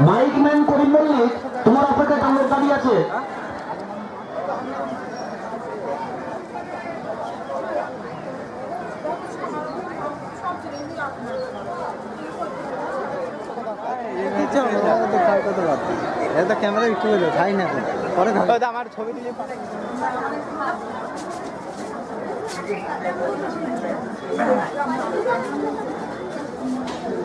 Mic man করিম মল্লিক তোমার অপেক্ষায় কামড় দাঁড়িয়ে আছে এটা ক্যামেরা একটু হলো না পরে। আমার ছবি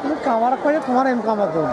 তুমি কামার করে তোমার এম কামার করুন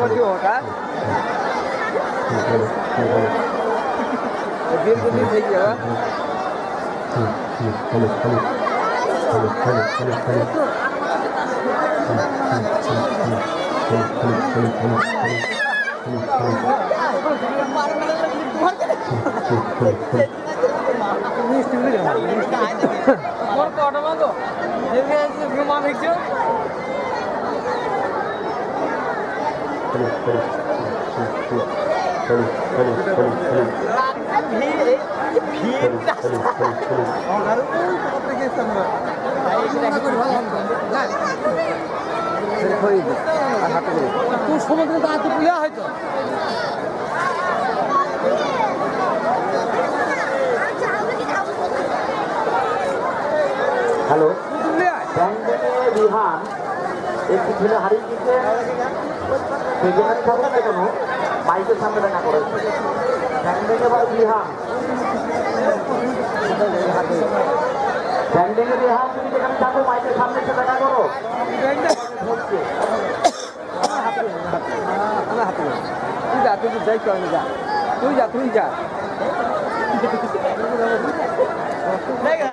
ora. E virgül bir tek ya. Tamam, tamam. Tamam, tamam, tamam, tamam. Mor korkma da. Ne bileyim, bir manik yok. তোর সমুদ্রে তো হাতে পুলিয়া হয়তো হ্যালো বিহান একটি ছেলে হারিয়ে গেছে সে যেখানে থাকুক না কেন। মাইকের সামনে দেখা করেছে ব্যাংকের বা বিহান ব্যাংকের বিহান তুমি যেখানে থাকো মাইকের সামনে এসে দেখা করো। তুই যা তুই যা তুই যা তুই যা।